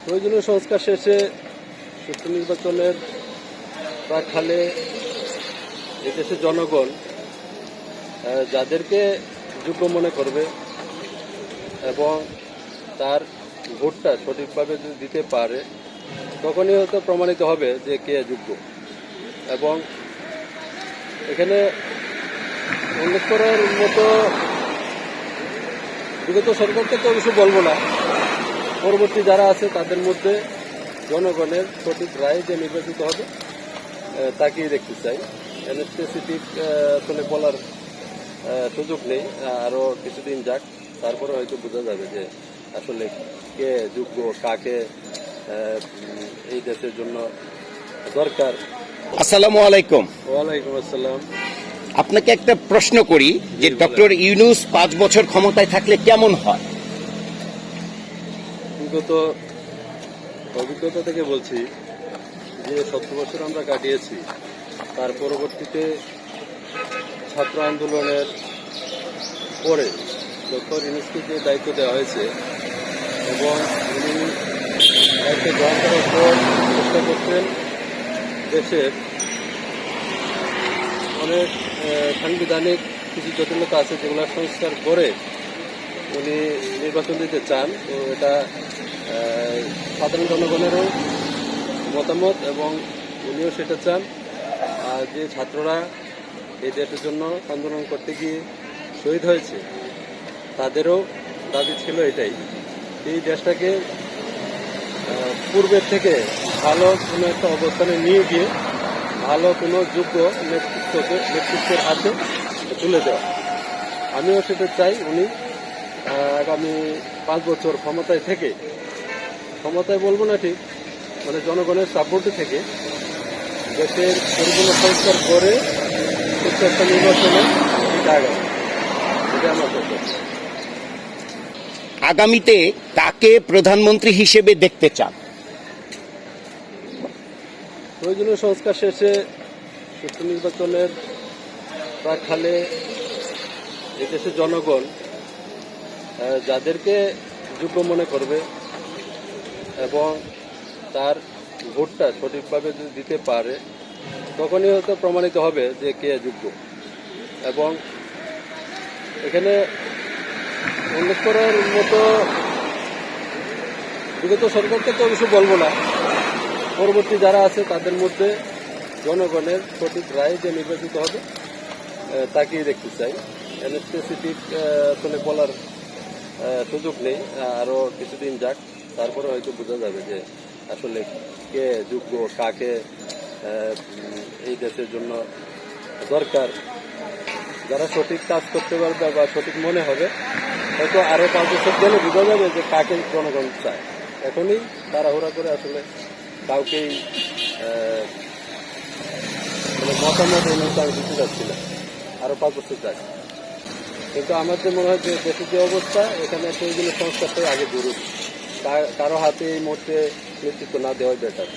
প্রয়োজনীয় সংস্কার শেষে সুষ্ঠু নির্বাচনের প্রাককালে এদেশের জনগণ যাদেরকে যোগ্য মনে করবে এবং তার ভোটটা সঠিকভাবে যদি দিতে পারে, তখনই হয়তো প্রমাণিত হবে যে কে যোগ্য। এবং এখানে উল্লেখ করার মতো বিগত সরকারকে তো অবশ্য বলব না। পরবর্তী যারা আছে তাদের মধ্যে জনগণের সঠিক রায় যে নির্বাচিত হবে তাকেই দেখতে চাই। এনে স্পেসিফিক আসলে বলার সুযোগ নেই আরও কিছুদিন যাক তারপরে হয়তো বোঝা যাবে যে আসলে কে যোগ্য কাকে এই দেশের জন্য দরকার। আসসালামু আলাইকুম। ওয়ালাইকুম আসসালাম। আপনাকে একটা প্রশ্ন করি যে ডক্টর ইউনুস পাঁচ বছর ক্ষমতায় থাকলে কেমন হয়? বিগত অভিজ্ঞতা থেকে বলছি যে সত্তর বছর আমরা কাটিয়েছি। তার পরবর্তীতে ছাত্র আন্দোলনের পরে ডক্টর ইউনুসকে দায়িত্ব দেওয়া হয়েছে এবং উনি দায়িত্ব গ্রহণ করার পর চেষ্টা করতেন দেশের অনেক সাংবিধানিক কিছু জটিলতা আছে যেগুলো সংস্কার করে উনি নির্বাচন দিতে চান, তো এটা সাধারণ জনগণেরও মতামত এবং উনিও সেটা চান। আর যে ছাত্ররা এই দেশের জন্য আন্দোলন করতে গিয়ে শহীদ হয়েছে, তাদেরও দাবি ছিল এটাই। এই দেশটাকে পূর্বের থেকে ভালো কোনো একটা অবস্থানে নিয়ে গিয়ে ভালো কোনো যোগ্য নেতৃত্বকে, নেতৃত্বের হাতে তুলে দেওয়া। আমিও সেটা চাই উনি আগামী পাঁচ বছর ক্ষমতায় থেকে ক্ষমতায় বলব না ঠিক মানে জনগণের সাপোর্টে থেকে দেশের পরিপূর্ণ সংস্কার করে সুস্থ একটা নির্বাচনে এটা আগামী এটা আমার আগামীতে কাকে প্রধানমন্ত্রী হিসেবে দেখতে চান? প্রয়োজনীয় সংস্কার শেষে সুষ্ঠু নির্বাচনের প্রাককালে এদেশের জনগণ যাদেরকে যোগ্য মনে করবে এবং তার ভোটটা সঠিকভাবে যদি দিতে পারে, তখনই হয়তো প্রমাণিত হবে যে কে যোগ্য। এবং এখানে উল্লেখ করার মতো বিগত সরকারকে তো অবশ্য বলব না। পরবর্তী যারা আছে, তাদের মধ্যে জনগণের সঠিক রায় যে নির্বাচিত হবে তাকেই দেখতে চাই। এনে স্পেসিফিক আসলে বলার সুযোগ নেই আরও কিছুদিন যাক, তারপরে হয়তো বোঝা যাবে যে আসলে কে যোগ্য, কাকে এই দেশের জন্য দরকার। যারা সঠিক কাজ করতে পারবে বা সঠিক মনে হবে, হয়তো আরও পাঁচ বছর গেলে বোঝা যাবে যে কাকে জনগণ চায়। এখনই তাড়াহুড়া করে আসলে কাউকেই মানে মতামত আমি দিতে চাচ্ছি না। আরও পাঁচ বছর যাক। কিন্তু আমার যে মনে হয় যে দেশের যে অবস্থা, এখানে সেইগুলো সংস্কারটাই আগে জরুরি কারও হাতে এই মুহূর্তে নেতৃত্ব না দেওয়াই বেটার